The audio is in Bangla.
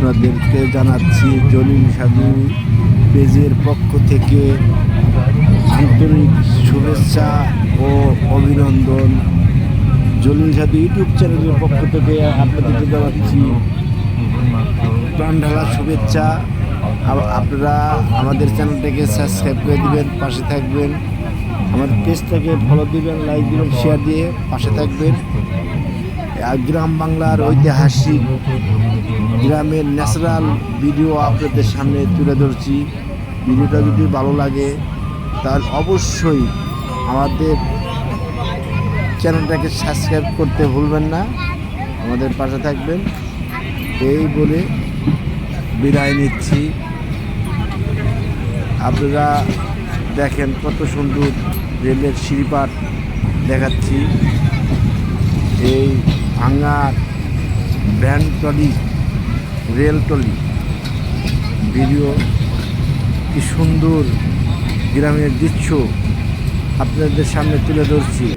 আপনাদেরকে জানাচ্ছি জলিল সাধু পেজের পক্ষ থেকে আন্তরিক শুভেচ্ছা ও অভিনন্দন। জলিল সাধু ইউটিউব চ্যানেলের পক্ষ থেকে আপনাদেরকে জানাচ্ছি প্রাণ ঢালা শুভেচ্ছা আপনারা আমাদের চ্যানেলটাকে সাবস্ক্রাইব করে দিবেন, পাশে থাকবেন। আমাদের পেজটাকে ফলো দিবেন লাইক দিবেন শেয়ার দিয়ে পাশে থাকবেন। গ্রাম বাংলার ঐতিহাসিক গ্রামের ন্যাচারাল ভিডিও আপনাদের সামনে তুলে ধরছি। ভিডিওটা যদি ভালো লাগে, তাহলে অবশ্যই আমাদের চ্যানেলটাকে সাবস্ক্রাইব করতে ভুলবেন না। আমাদের পাশে থাকবেন। এই বলে বিদায় নিচ্ছি। আপনারা দেখেন কত সুন্দর রেলের সিঁড়িপাট দেখাচ্ছি। এই ভাঙা van trolley rail trolley video কি সুন্দর গ্রামের দৃশ্য আপনাদের সামনে তুলে ধরছি।